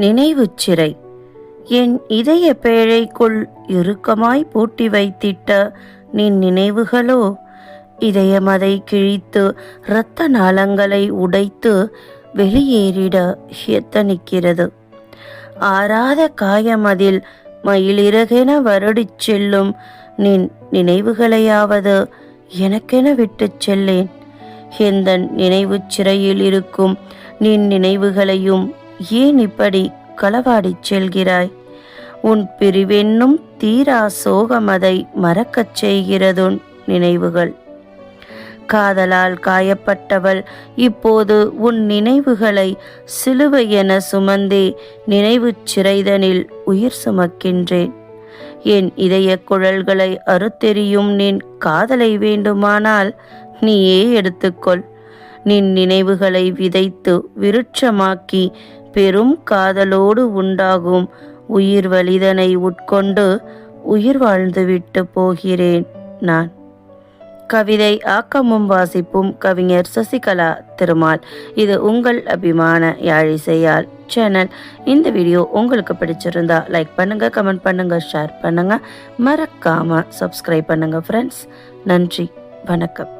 நினைவுச் சிறை என் இதய பேழைக்குள் இறுக்கமாய் பூட்டி வைத்திட்ட நின் நினைவுகளோ இதயமதை கிழித்து இரத்த நாளங்களை உடைத்து வெளியேறிட எத்தனிக்கிறது. ஆறாத காயமதில் மயிலிறகென வருடிச் செல்லும் நின் நினைவுகளையாவது எனக்கென விட்டுச் செல்லேன். எந்த நினைவுச் சிறையில் இருக்கும் நின் நினைவுகளையும் ஏன் இப்படி களவாடிச் செல்கிறாய்? உன் பிரிவென்னும் தீரா சோகமதை மறக்கச் செய்கிறதுன் நினைவுகள். காதலால் காயப்பட்டவள் இப்போது உன் நினைவுகளை சிலுவை என சுமந்தே நினைவுச் சிறைதனில் உயிர் சுமக்கின்றேன். என் இதய குழல்களை அறுத்தெறியும் நின் காதலை வேண்டுமானால் நீயே எடுத்துக்கொள். நின் நினைவுகளை விதைத்து விருட்சமாக்கி பெரும் காதலோடு உண்டாகும். உயிர் வலிதனை உட்கொண்டு உயிர் வாழ்ந்துவிட்டு போகிறேன் நான். கவிதை ஆக்கமும் வாசிப்பும் கவிஞர் சசிகலா திருமால். இது உங்கள் அபிமான யாழிசையால் சேனல் இந்த வீடியோ உங்களுக்கு பிடிச்சிருந்தா லைக் பண்ணுங்க கமெண்ட் பண்ணுங்க ஷேர் பண்ணுங்க. மறக்காம சப்ஸ்கிரைப் பண்ணுங்க ஃப்ரெண்ட்ஸ் நன்றி வணக்கம்.